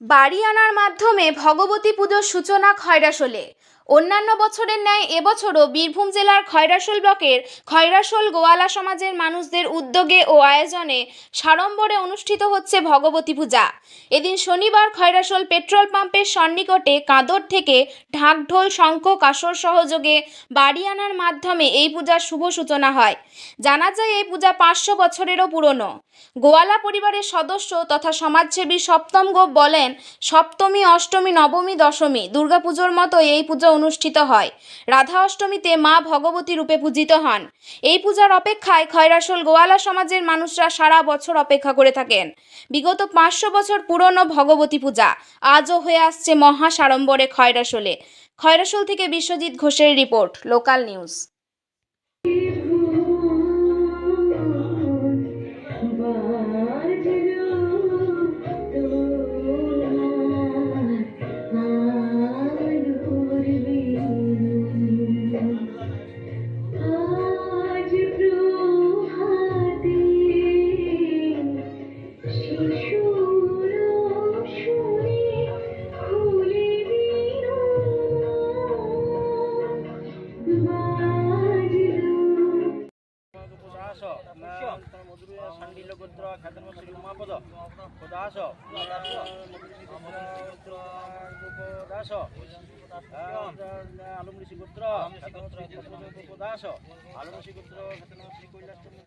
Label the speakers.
Speaker 1: বাড়ি আনার মাধ্যমে ভগবতী পুজোর সূচনা খয়রাসোলে অন্যান্য বছরের ন্যায় এবছরও বীরভূম জেলার খয়রাসোল ব্লকের খয়রাসোল গোয়ালা সমাজের মানুষদের উদ্যোগে ও আয়োজনে সাড়ম্বরে অনুষ্ঠিত হচ্ছে ভগবতী পূজা। এদিন শনিবার খয়রাসোল পেট্রোল পাম্পের সন্নিকটে কাঁদর থেকে ঢাকঢোল, শঙ্খ, কাসর সহযোগে বাড়ি আনার মাধ্যমে এই পূজার শুভ সূচনা হয়। জানা যায়, এই পূজা পাঁচশো বছরেরও পুরনো। গোয়ালা পরিবারের সদস্য তথা সমাজসেবী সপ্তম গোপ বলেন, সপ্তমী, অষ্টমী, নবমী, দশমী, দুর্গাপুজোর মতো এই পুজো অনুষ্ঠিত হয়। রাধা অষ্টমীতে মা ভগবতী রূপে পূজিত হন। এই পূজার অপেক্ষায় খয়রাসোল গোয়ালা সমাজের মানুষরা সারা বছর অপেক্ষা করে থাকেন। বিগত পাঁচশো বছর পুরনো ভগবতী পূজা আজও হয়ে আসছে মহা সাড়ম্বরে খয়রাসোলে। খয়রাসোল থেকে বিশ্বজিৎ ঘোষের রিপোর্ট, লোকাল নিউজ।
Speaker 2: সান্ডিল্য গোত্র খ্যাতন শ্রী উমাপদ দাস দাস আলম ঋষি গোত্র দাস আলম ঋষি গোত্র খ্যাতন শ্রী কৈলাস